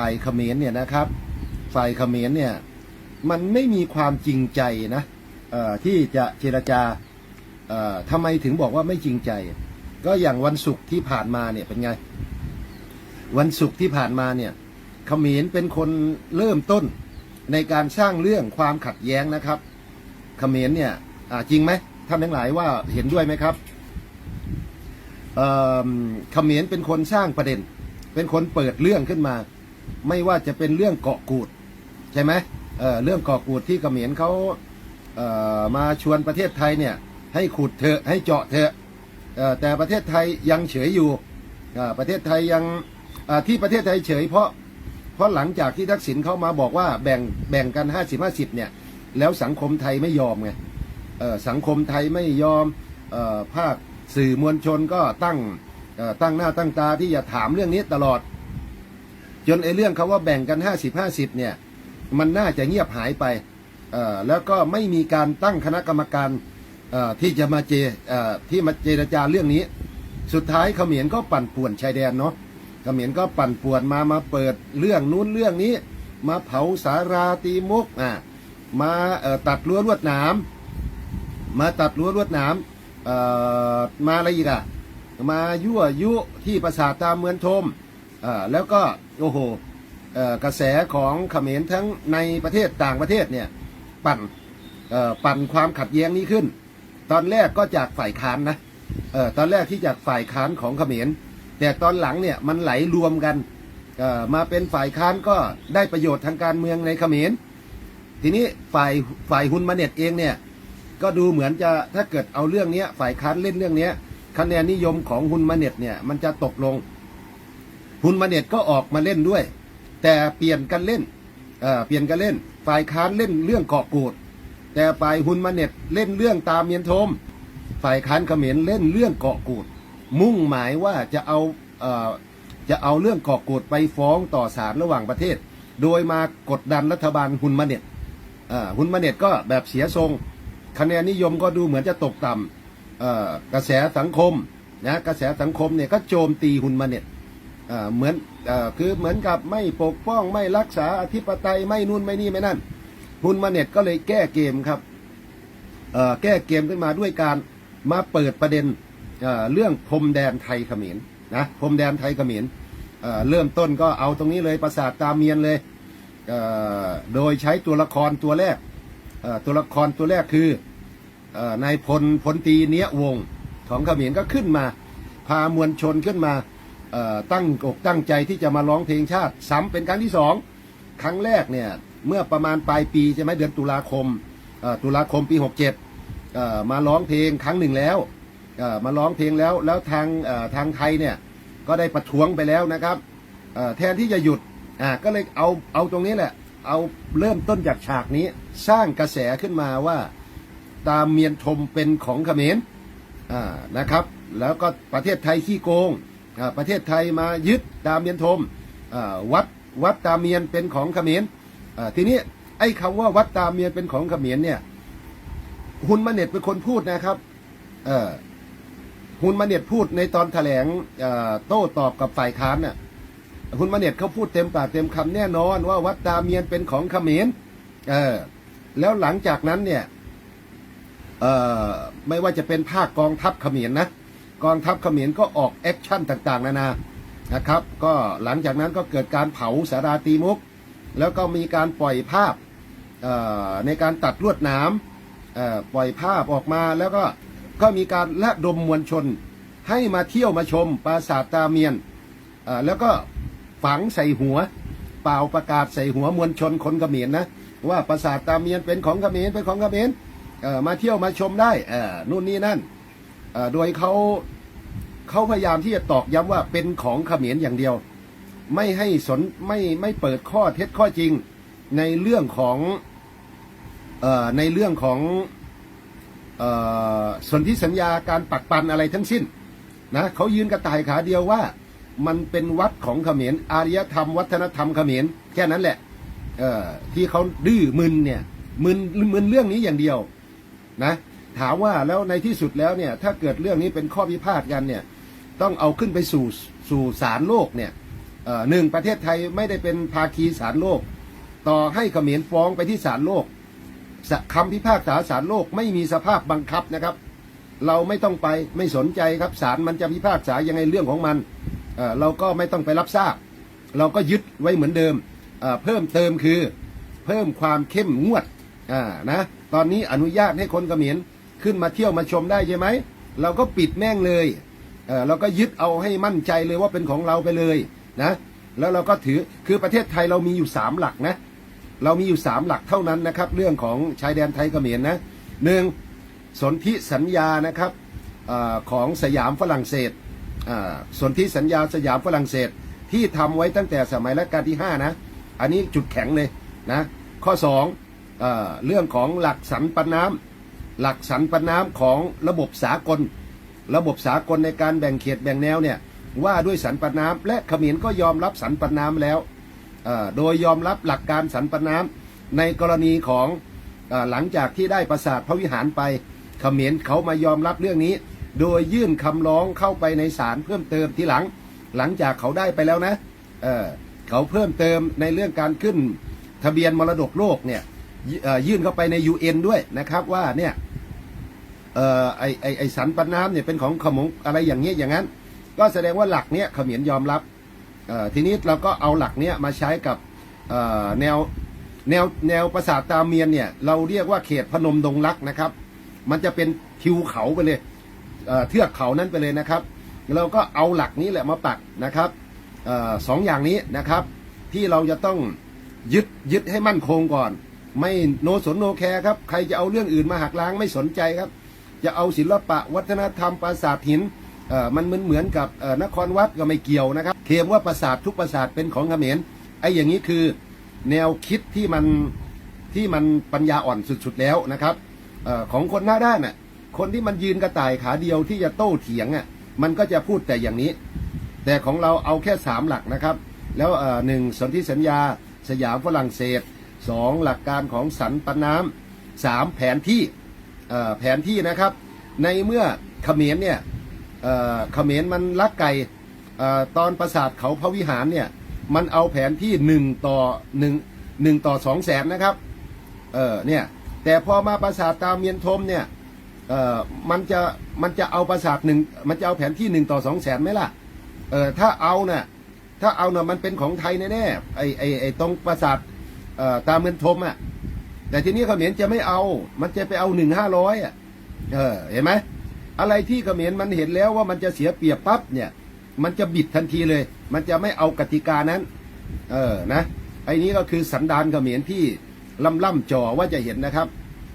ฝ่ายเขมรเนี่ยนะครับ ฝ่ายเขมรเนี่ยมันไม่มีความจริงใจนะที่จะเจรจาทำไมถึงบอกว่าไม่จริงใจ ก็อย่างวันศุกร์ที่ผ่านมาเนี่ยเป็นไง วันศุกร์ที่ผ่านมาเนี่ยเขมรเป็นคนเริ่มต้นในการสร้างเรื่องความขัดแย้งนะครับเขมรเนี่ยจริงไหมท่านทั้งหลายว่าเห็นด้วยไหมครับเอ่อเขมรเป็นคนสร้างประเด็น เป็นคนเปิดเรื่องขึ้นมา ไม่ว่าจะเป็นเรื่องเกาะกูดใช่ไหมเอ่อเรื่องเกาะกูดที่เขมรเขาเอ่อมาชวนประเทศไทยเนี่ย ให้ขุดเถอะให้เจาะเถอะเอ่อแต่ประเทศไทยยังเฉยอยู่อ่าประเทศไทยยังอ่าที่ประเทศไทยเฉยเพราะเพราะหลังจากที่ทักษิณเข้ามาบอกว่าแบ่งแบ่งกัน 50 50เนี่ยแล้วสังคมไทยไม่ยอมไงเอ่อสังคมไทยไม่ยอมเอ่อภาคสื่อมวลชนก็ตั้งเอ่อตั้งหน้าตั้งตาที่จะถามเรื่องนี้ตลอด จนไอ้เรื่องคาว่าแบ่งกัน 50 50เนี่ยมันน่าจะเงียบหายไปแล้วก็ไม่มีการตั้งคณะกรรมการที่จะมาเจที่มาเจรจาเรื่องนี้ สุดท้ายเขมรก็ปั่นป่วนชายแดนเนาะเขมรก็ปั่นป่วนมามาเปิดเรื่องนู้นเรื่องนี้ มาเผาสาราตีมุกอะมาตัดรั้วลวดหนามมาตัดรั้วลวดหนามมาอะไรอีกอะมายั่วยุที่ประสาทตามเมืองทม แล้วก็โอ้โหกระแสของเขมรทั้งในประเทศต่างประเทศเนี่ยปั่นปั่นความขัดแย้งนี้ขึ้น ตอนแรกก็จากฝ่ายค้านนะเออตอนแรกที่จากฝ่ายค้านของเขมร แต่ตอนหลังเนี่ยมันไหลรวมกันมาเป็นฝ่ายค้านก็ได้ประโยชน์ทางการเมืองในเขมร ทีนี้ฝ่ายฝ่ายฮุนมาเน็ตเองเนี่ยก็ดูเหมือนจะถ้าเกิดเอาเรื่องนี้ฝ่ายค้านเล่นเรื่องนี้คะแนนนิยมของฮุนมาเน็ตเนี่ยมันจะตกลง ฮุนมาเน็ตก็ออกมาเล่นด้วย แต่เปลี่ยนกันเล่นเอ่อเปลี่ยนกันเล่น ฝ่ายค้านเล่นเรื่องเกาะกูด แต่ฝ่ายฮุนมาเน็ตเล่นเรื่องตามเมียนโทม ฝ่ายค้านเขมรเล่นเรื่องเกาะกูด มุ่งหมายว่าจะเอาเอ่อจะเอาเรื่องเกาะกูดไปฟ้องต่อศาลระหว่างประเทศ โดยมากดดันรัฐบาลฮุนมาเน็ตอ่าฮุนมาเน็ตก็แบบเสียทรง คะแนนนิยมก็ดูเหมือนจะตกต่ำเอ่อกระแสสังคมนะกระแสสังคมเนี่ยก็โจมตีฮุนมาเน็ต เหมือนอคือเหมือนกับไม่ปกป้องไม่รักษาอธิปไตยไม่นู่นไม่นี่ไม่นั่นฮุนมาเน็ตก็เลยแก้เกมครับแก้เกมขึ้นมาด้วยการมาเปิดประเด็นเรื่องพรมแดนไทยเขมรนะพรมแดนไทยเขมรเอ่อเริ่มต้นก็เอาตรงนี้เลยประสาทตาเมียนเลยโดยใช้ตัวละครตัวแรกตัวละครตัวแรกคือนายพลพลตีเนี้ยวงของเขมรก็ขึ้นมา พามวลชนขึ้นมา ตั้งอกตั้งใจที่จะมาร้องเพลงชาติซ้ำเป็นครั้งที่สองครั้งแรกเนี่ยเมื่อประมาณปลายปีใช่ไหมเดือนตุลาคมตุลาคมปี 67เอ่อมาร้องเพลงครั้งหนึ่งแล้วมาร้องเพลงแล้วแล้วทางทางไทยเนี่ยก็ได้ประท้วงไปแล้วนะครับแทนที่จะหยุดก็เลยเอาเอาตรงนี้แหละเอาเริ่มต้นจากฉากนี้สร้างกระแสขึ้นมาว่าตามเมียนทมเป็นของเขมรนะครับ แล้วก็ประเทศไทยขี้โกง ประเทศไทยมายึดตามเมียนทมวัดวัดตามเมียนเป็นของเขมรทีนี้ไอ้คำว่าวัดตามเมียนเป็นของเขมรเนี่ยฮุนมาเน็ตเป็นคนพูดนะครับฮุนมาเน็ตพูดในตอนแถลงโต้ตอบกับฝ่ายค้านน่ะฮุนมาเน็ตเขาพูดเต็มปากเต็มคำแน่นอนว่าวัดตามเมียนเป็นของเขมรเออแล้วหลังจากนั้นเนี่ยไม่ว่าจะเป็นภาคกองทัพเขมรนะ กองทัพเขมรก็ออกแอคชั่นต่างๆ นานานะครับ ก็หลังจากนั้นก็เกิดการเผาสาราตีมุก แล้วก็มีการปล่อยภาพเอ่อในการตัดลวดหนามเอ่อปล่อยภาพออกมาแล้วก็ก็มีการระดมมวลชนให้มาเที่ยวมาชมปราสาทตาเมียนเอ่อแล้วก็ฝังใส่หัว เป่าประกาศใส่หัวมวลชนคนเขมรนะว่าปราสาทตาเมียนเป็นของเขมรเป็นของเขมรเอ่อมาเที่ยวมาชมได้เอ่อนู่นนี่นั่นเอ่อโดยเขา เขาพยายามที่จะตอกย้ำว่าเป็นของเขมรอย่างเดียว ไม่ให้สนไม่ไม่เปิดข้อเท็จข้อจริงในเรื่องของเอ่อในเรื่องของเอ่อสนธิสัญญาการปักปันอะไรทั้งสิ้นนะเขายืนกระต่ายขาเดียวว่ามันเป็นวัดของเขมรอารยธรรม วัฒนธรรมเขมรแค่นั้นแหละเอ่อที่เขาดื้อมึนเนี่ยมึนมึนเรื่องนี้อย่างเดียวนะถามว่าแล้วในที่สุดแล้วเนี่ยถ้าเกิดเรื่องนี้เป็นข้อพิพาทกันเนี่ย ต้องเอาขึ้นไปสู่สู่ศาลโลกเนี่ยหนึ่งประเทศไทยไม่ได้เป็นภาคีศาลโลก ต่อให้เขมรฟ้องไปที่ศาลโลกคำพิพากษาศาลโลกไม่มีสภาพบังคับนะครับ เราไม่ต้องไปไม่สนใจครับศาลมันจะพิพากษายังไงเรื่องของมันเเราก็ไม่ต้องไปรับทราบ เราก็ยึดไว้เหมือนเดิมเเพิ่มเติมคือเพิ่มความเข้มงวดนะตอนนี้อนุญาตให้คนเขมรขึ้นมาเที่ยวมาชมได้ใช่ไหมเราก็ปิดแม่งเลย เออเราก็ยึดเอาให้มั่นใจเลยว่าเป็นของเราไปเลยนะแล้วเราก็ถือคือประเทศไทยเรามีอยู่สามหลักนะเรามีอยู่สามหลักเท่านั้นนะครับ เรื่องของชายแดนไทยเขมรนะหนึ่งสนธิสัญญานะครับอของสยามฝรั่งเศสสนธิสัญญาสยามฝรั่งเศสที่ทำไว้ตั้งแต่สมัยรัชกาลที่ 5 นะ อันนี้จุดแข็งเลยนะข้อ2เอเรื่องของหลักสันปน้ำหลักสันปนน้ำของระบบสากล ระบบสากลในการแบ่งเขตแบ่งแนวเนี่ยว่าด้วยสันปันน้ำและเขมรก็ยอมรับสันปันน้ำแล้ว โดยยอมรับหลักการสันปน้ำในกรณีของอหลังจากที่ได้ประสาทพระวิหารไปเขมรเขามายอมรับเรื่องนี้ โดยยื่นคำร้องเข้าไปในศาลเพิ่มเติมทีหลัง หลังจากเขาได้ไปแล้วนะเเขาเพิ่มเติมในเรื่องการขึ้นทะเบียนมรดกโลกเนี่ยยื่นเข้าไปใน UN ด้วยนะครับว่าเนี่ย เอ่อไอไอไอสันปน้ำเนี่ยเป็นของขมงอะไรอย่างเงี้ยอย่างนั้น ก็แสดงว่าหลักเนี้ยเขมรยอมรับเอ่อทีนี้เราก็เอาหลักเนี้ยมาใช้กับเอ่อแนวแนวแนวปราสาทตาเมียนเนี่ยเราเรียกว่าเขตพนมดงรักนะครับ มันจะเป็นทิวเขาไปเลยเอ่อเทือกเขานั้นไปเลยนะครับ เราก็เอาหลักนี้แหละมาปักนะครับเออสองอย่างนี้นะครับที่เราจะต้องยึดยึดให้มั่นคงก่อน ไม่โนสนโนแคร์ครับ ใครจะเอาเรื่องอื่นมาหักล้างไม่สนใจครับ จะเอาศิลปะวัฒนธรรมปราสาทหินมันเหมือนเหมือนกับนครวัดก็ไม่เกี่ยวนะครับเคมว่าปราสาททุกปราสาทเป็นของเขมรไอ้อย่างนี้คือแนวคิดที่มันที่มันปัญญาอ่อนสุดๆแล้วนะครับอของคนหน้าด้านน่ะคนที่มันยืนกระต่ายขาเดียวที่จะโต้เถียงอะมันก็จะพูดแต่อย่างนี้ แต่ของเราเอาแค่สามหลักนะครับ แล้วหนึ่งสนธิสัญญาสยามฝรั่งเศสสองหลักการของสันปน้ำสามแผนที่ แผนที่นะครับ ในเมื่อเขมรเนี่ยเขมรมันลักไก่ตอนปราสาทเขาพระวิหารเนี่ยมันเอาแผนที่หนึ่งต่อหนึ่งหนึ่งต่อสองแสนนะครับเออเนี่ยแต่พอมาปราสาทตาเมียนทมเนี่ยเออมันจะมันจะเอาปราสาทหนึ่งมันจะเอาแผนที่หนึ่งต่อสองแสนไหมล่ะเออถ้าเอาเนี่ยถ้าเอาเนี่ยมันเป็นของไทยแน่ๆไอไอไอตรงปราสาทตาเมืองทมอะ แต่ทีนี้เขมรจะไม่เอา มันจะไปเอาหนึ่งห้าร้อยอะ เออ เห็นไหม อะไรที่เขมรมันเห็นแล้วว่ามันจะเสียเปรียบปั๊บเนี่ย มันจะบิดทันทีเลย มันจะไม่เอากติกานั้น เออ นะ ไอ้นี้ก็คือสันดานเขมรที่ล่ำล่ำๆจ่อว่าจะเห็นนะครับ